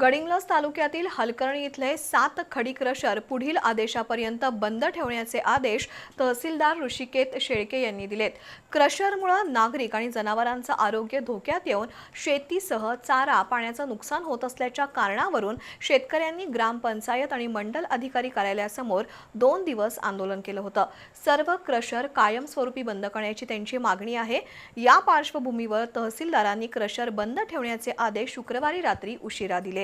गडिंग्लज तालुक्यातील हलकर्णी इथले सात खडी क्रशर पुढील आदेशापर्यंत बंद ठेवण्याचे आदेश तहसीलदार ऋषिकेत शेळके यांनी दिलेत. क्रशरमुळे नागरिक आणि जनावरांचं आरोग्य धोक्यात येऊन शेतीसह चारा पाण्याचं नुकसान होत असल्याच्या कारणावरून शेतकऱ्यांनी ग्रामपंचायत आणि मंडल अधिकारी कार्यालयासमोर दोन दिवस आंदोलन केलं होतं. सर्व क्रशर कायमस्वरूपी बंद करण्याची त्यांची मागणी आहे. या पार्श्वभूमीवर तहसीलदारांनी क्रशर बंद ठेवण्याचे आदेश शुक्रवारी रात्री उशिरा दिले.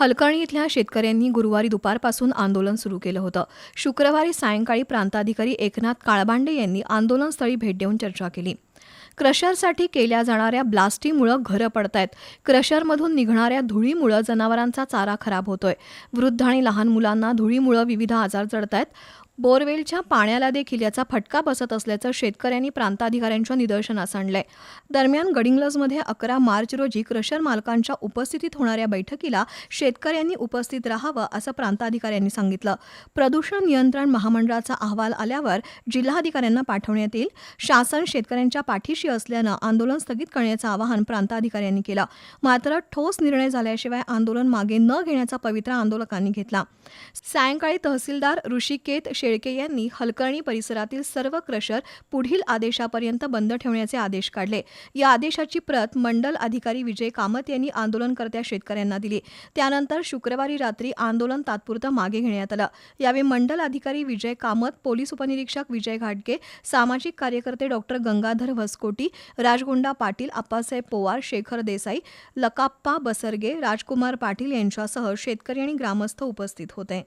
हलकर्णी इथल्या शेतकऱ्यांनी गुरुवारी दुपारपासून आंदोलन सुरू केलं होतं. शुक्रवारी सायंकाळी प्रांताधिकारी एकनाथ काळबांडे यांनी आंदोलनस्थळी भेट देऊन चर्चा केली. क्रशरसाठी केल्या जाणाऱ्या ब्लास्टीमुळं घरं पडतायत. क्रशरमधून निघणाऱ्या धुळीमुळं जनावरांचा चारा खराब होतोय. वृद्ध आणि लहान मुलांना धुळीमुळं विविध आजार जडतायत बोरवेलच्या पाण्याला देखील याचा फटका बसत असल्याचं शेतकऱ्यांनी प्रांताधिकाऱ्यांच्या निदर्शनास आणलंय. दरम्यान गडिंग्लजमध्ये अकरा मार्च रोजी क्रशर मालकांच्या उपस्थितीत होणाऱ्या बैठकीला शेतकऱ्यांनी उपस्थित राहावं असं प्रांताधिकाऱ्यांनी सांगितलं. प्रदूषण नियंत्रण महामंडळाचा अहवाल आल्यावर जिल्हाधिकाऱ्यांना पाठवण्यात येईल. शासन शेतकऱ्यांच्या पाठीशी असल्यानं आंदोलन स्थगित करण्याचं आवाहन प्रांताधिकाऱ्यांनी केलं. मात्र ठोस निर्णय झाल्याशिवाय आंदोलन मागे न घेण्याचा पवित्रा आंदोलकांनी घेतला. सायंकाळी तहसीलदार ऋषिकेत शेळके यांनी हलकर्णी परिसरातील सर्व क्रशर पुढील आदेशापर्यंत बंद ठेवण्याचे आदेश काढले. या आदेशाची प्रत मंडल अधिकारी विजय कामत यांनी आंदोलनकर्त्या शेतकऱ्यांना दिली. त्यानंतर शुक्रवारी रात्री आंदोलन तात्पुरतं मागे घेण्यात आलं. यावेळी मंडल अधिकारी विजय कामत पोलीस उपनिरीक्षक विजय घाटगे सामाजिक कार्यकर्ते डॉक्टर गंगाधर वसकोटी राजगुंडा पाटील आप्पासाहेब पोवार शेखर देसाई लकाप्पा बसरगे राजकुमार पाटील यांच्यासह शेतकरी आणि ग्रामस्थ उपस्थित होते.